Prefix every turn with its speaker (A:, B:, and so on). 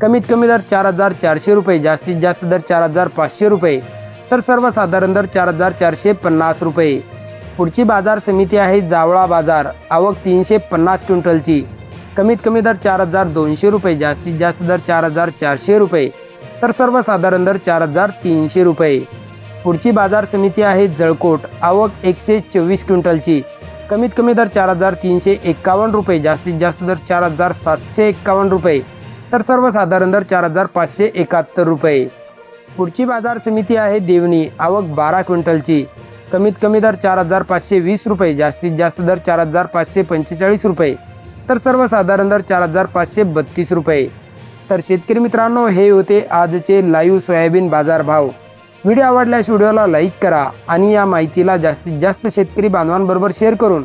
A: कमीत कमी दर चार हजार चारशे रुपये जास्तीत जास्त दर चार हजार पाचशे रुपये तर सर्वसाधारण दर चार हजार चारशे पन्नास रुपये. पुढची बाजार समिती आहे जावळा बाजार आवक तीनशे पन्नास क्विंटलची. कमीत कमी दर चार हजार दोनशे रुपये जास्तीत जास्त दर चार हजार चारशे रुपये तर सर्वसाधारण दर चार हजार तीनशे रुपये. पुढची बाजार समिती आहे जळकोट आवक एकशे चोवीस क्विंटलची. कमीत कमी दर चार हजार तीनशे एक्कावन्न रुपये जास्तीत जास्त दर चार हजार सातशे एक्कावन्न रुपये तर सर्वसाधारण दर चार हजार पाचशे एकाहत्तर रुपये. पुढची बाजार समिती आहे देवणी. आवक बारा क्विंटलची. कमीत कमी दर चार हजार पाचशे वीस रुपये. जास्तीत जास्त दर चार हजार पाचशे पंचेचाळीस रुपये. तर सर्वसाधारण दर चार हजार पाचशे बत्तीस रुपये. तर शेतकरी मित्रांनो हे होते आजचे लाईव्ह सोयाबीन बाजार भाव व्हिडिओ आवडल्यास व्हिडिओला लाईक करा आणि या माहितीला जास्तीत जास्त शेतकरी बांधवांबरोबर शेअर करून